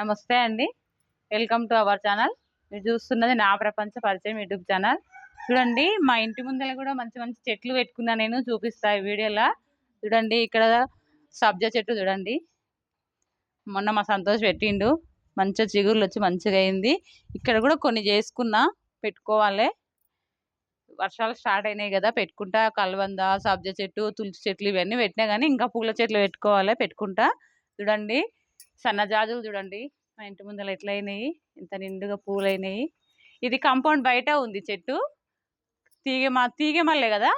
నమస్తే అండి. Welcome to our channel మీరు చూస్తున్నది నా ప్రపంచ పరిచయం యూట్యూబ్ ఛానల్ చూడండి మా ఇంటి ముందర కూడా మంచి మంచి చెట్లు పెట్టుకున్నా నేను చూపిస్తా ఈ వీడియోలో. చూడండి ఇక్కడ సబ్జా చెట్టు చూడండి. మొన్న మా సంతోష్ పెట్టిండు. మంచిగా చిగురులు వచ్చి మంచిగా అయింది. ఇక్కడ కూడా కొన్ని చేసుకున్నా పెట్టుకోవాలి. వర్షాలు స్టార్ట్ అయినాయి కదా పెట్టుకుంటా. కలవంద సబ్జా చెట్టు తులసి చెట్లు ఇవన్నీ పెట్టినా కానీ ఇంకా పూల చెట్లు పెట్టుకోవాలి పెట్టుకుంటా. చూడండి సన్నజాజులు చూడండి. మా ఇంటి ముందర ఎట్లయినాయి? ఇంత నిండుగా పూలైనాయి. ఇది కాంపౌండ్ బయట ఉంది చెట్టు. తీగ మా తీగ మల్లే కదా?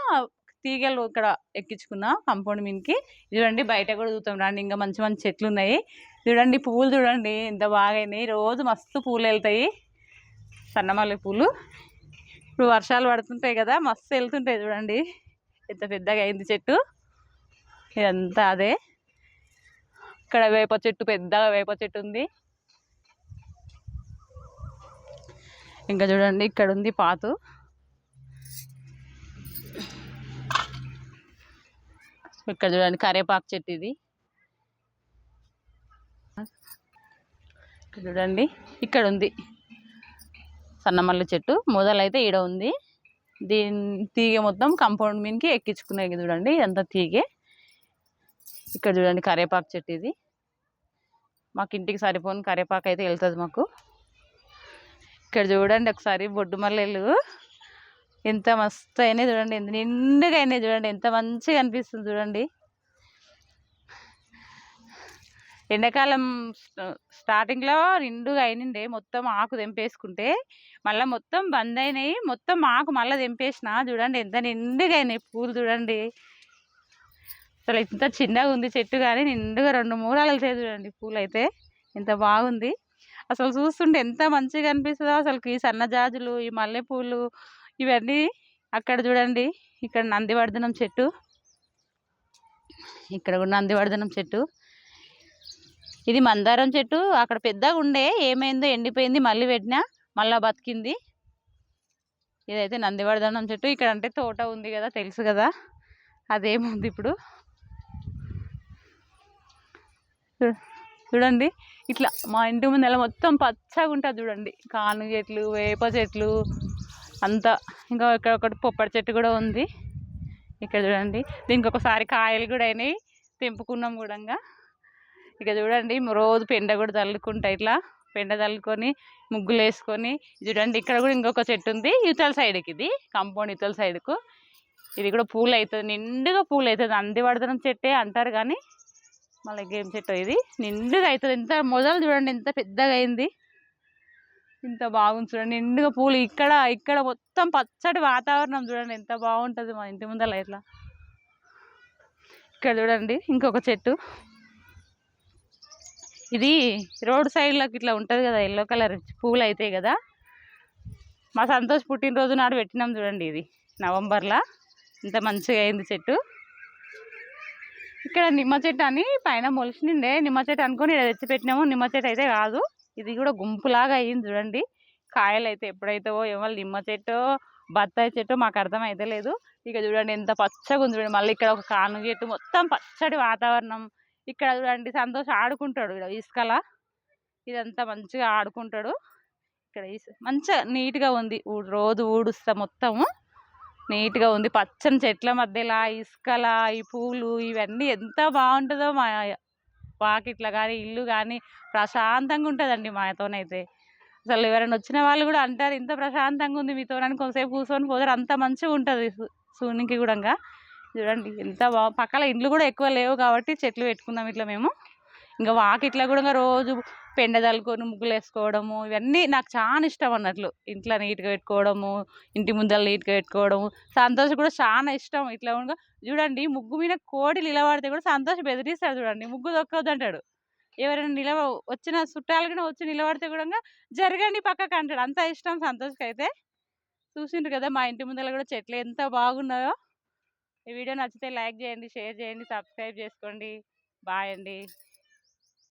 తీగలు ఇక్కడ ఎక్కించుకున్నా కాంపౌండ్ మీదకి. చూడండి బయట కూడా చూస్తాం రండి. ఇంకా మంచి మంచి చెట్లు ఉన్నాయి. చూడండి పువ్వులు చూడండి. ఎంత బాగా అయినాయి రోజు మస్తు పూలు వెళ్తాయి. సన్నమల్లె పూలు. ఇప్పుడు వర్షాలు పడుతుంటాయి కదా మస్తు వెళ్తుంటాయి చూడండి. ఎంత పెద్దగా అయింది చెట్టు. ఇదంతా అదే. ఇక్కడ వేప చెట్టు పెద్దగా వేప చెట్టు ఉంది. ఇంకా చూడండి ఇక్కడ ఉంది పాతు. ఇక్కడ చూడండి కరేపాకు చెట్టు ఇది. ఇక్కడ చూడండి ఇక్కడ ఉంది సన్నమల్లి చెట్టు. మొదలైతే ఈడ ఉంది. దీని తీగ మొత్తం కంపౌండ్ మీదకి ఎక్కించుకునేది చూడండి ఇదంతా తీగే. ఇక్కడ చూడండి కరేపాకు చెట్టు ఇది. మాకు ఇంటికి సరిపోని కరేపాకు అయితే వెళ్తుంది మాకు. ఇక్కడ చూడండి ఒకసారి బొడ్డు మల్లెలు. ఎంత మస్తు అయినాయి చూడండి ఎంత నిండుగా అయినాయి చూడండి ఎంత మంచిగా అనిపిస్తుంది చూడండి. ఎండాకాలం స్టార్టింగ్లో నిండుగా అయినండే మొత్తం ఆకు తెంపేసుకుంటే మళ్ళీ మొత్తం బంద్ అయినాయి మొత్తం ఆకు మళ్ళీ తెంపేసిన చూడండి ఎంత నిండుగా అయినాయి పూలు చూడండి. అసలు ఇంత చిన్నగా ఉంది చెట్టు కానీ నిండుగా రెండు మూరాలు వెళ్తాయి చూడండి పూలు అయితే ఎంత బాగుంది. అసలు చూస్తుంటే ఎంత మంచిగా అనిపిస్తుందో అసలు ఈ సన్నజాజులు ఈ మల్లెపూలు ఇవన్నీ అక్కడ చూడండి. ఇక్కడ నందివర్ధనం చెట్టు. ఇక్కడ కూడా నందివర్ధనం చెట్టు. ఇది మందారం చెట్టు. అక్కడ పెద్దగా ఉండే ఏమైందో ఎండిపోయింది మళ్ళీ పెట్టినా మళ్ళీ బతికింది. ఇదైతే నందివర్ధనం చెట్టు. ఇక్కడ అంటే తోట ఉంది కదా తెలుసు కదా. అదేముంది ఇప్పుడు? చూడండి. ఇట్లా మా ఇంటి ముందర మొత్తం పచ్చగా ఉంటుంది చూడండి. కాను చెట్లు వేప చెట్లు అంతా. ఇంకా ఇక్కడ ఒకటి పొప్పటి చెట్టు కూడా ఉంది. ఇక్కడ చూడండి. దీనికి ఒకసారి కాయలు కూడా అయినాయి. తెంపుకున్నాం కూడా ఇక. చూడండి రోజు పెండ కూడా తల్లుకుంటా ఇట్లా. పెండ చల్లుకొని ముగ్గులు వేసుకొని. చూడండి ఇక్కడ కూడా ఇంకొక చెట్టు ఉంది. ఇవతల సైడ్కి ఇది. కాంపౌండ్ ఇతల సైడ్కు ఇది కూడా పూలు అవుతుంది నిండుగా పూలు అవుతుంది అందివడదనం చెట్టే అంటారు కానీ మళ్ళీ గేమ్ చెట్టు ఇది నిండుగా అవుతుంది ఎంత మొదలు చూడండి ఎంత పెద్దగా అయింది. ఇంత బాగుంది చూడండి. నిండుగా పూలు ఇక్కడ ఇక్కడ మొత్తం పచ్చటి వాతావరణం చూడండి. ఎంత బాగుంటుంది మా ఇంటి ముందర ఇట్లా. ఇక్కడ చూడండి ఇంకొక చెట్టు. ఇది రోడ్ సైడ్లోకి ఇట్లా ఉంటుంది కదా ఎల్లో కలర్ పూలు అవుతాయి కదా. మా సంతోష్ పుట్టినరోజు నాడు పెట్టినాం చూడండి ఇది. నవంబర్లో. ఇంత మంచిగా అయింది చెట్టు. ఇక్కడ నిమ్మ చెట్టు అని పైన మొలిచినిండే నిమ్మ చెట్టు అనుకుని ఇక్కడ తెచ్చి పెట్టినాము నిమ్మ చెట్టు అయితే కాదు. ఇది కూడా గుంపులాగా అయ్యింది చూడండి. కాయలు అయితే ఎప్పుడైతే ఏమో నిమ్మ చెట్టు బత్తాయి చెట్టు మాకు అర్థం అయితే లేదు. ఇక చూడండి ఎంత పచ్చగా ఉంది చూడండి. మళ్ళీ ఇక్కడ ఒక కాను చెట్టు. మొత్తం పచ్చడి వాతావరణం. ఇక్కడ చూడండి సంతోష్ ఆడుకుంటాడు ఇక్కడ ఇసుకల. ఇదంతా మంచిగా ఆడుకుంటాడు. ఇక్కడ మంచిగా నీట్గా ఉంది. రోజు ఊడుస్తా మొత్తము. నీట్గా ఉంది. పచ్చని చెట్ల మధ్యలో ఇసుకల ఈ పూలు ఇవన్నీ ఎంత బాగుంటుందో మా వాకిట్ల కానీ ఇల్లు కానీ ప్రశాంతంగా ఉంటుందండి మాతోనైతే. అసలు ఎవరైనా వచ్చిన వాళ్ళు కూడా అంటారు ఇంత ప్రశాంతంగా ఉంది మీతోనని కొంతసేపు కూర్చొని పోతారు. అంత మంచిగా ఉంటుంది సూనికి కూడా చూడండి ఎంత బాగా పక్కల ఇండ్లు కూడా ఎక్కువ లేవు కాబట్టి చెట్లు పెట్టుకుందాం ఇట్లా మేము. ఇంకా వాకిట్లా కూడా రోజు పెండ చల్లుకొని ముగ్గులు వేసుకోవడము ఇవన్నీ నాకు చాలా ఇష్టం అన్నట్లు. ఇంట్లో నీట్గా పెట్టుకోవడము ఇంటి ముందర నీట్గా పెట్టుకోవడము. సంతోషం కూడా చాలా ఇష్టం. ఇట్లా ఉండగా చూడండి ముగ్గు మీద కోడి నిలబడితే కూడా సంతోషం బెదిరిస్తాడు చూడండి. ముగ్గు దొక్కవద్దు అంటాడు ఎవరైనా నిలవ వచ్చిన చుట్టాలు కూడా వచ్చి నిలబడితే కూడా జరగండి పక్కకు అంటాడు. అంత ఇష్టం సంతోష్కి అయితే చూసిండ్రు కదా మా ఇంటి ముందర కూడా చెట్లు ఎంత బాగున్నాయో. ఈ వీడియో నచ్చితే లైక్ చేయండి షేర్ చేయండి సబ్స్క్రైబ్ చేసుకోండి. బాయ్ అండి.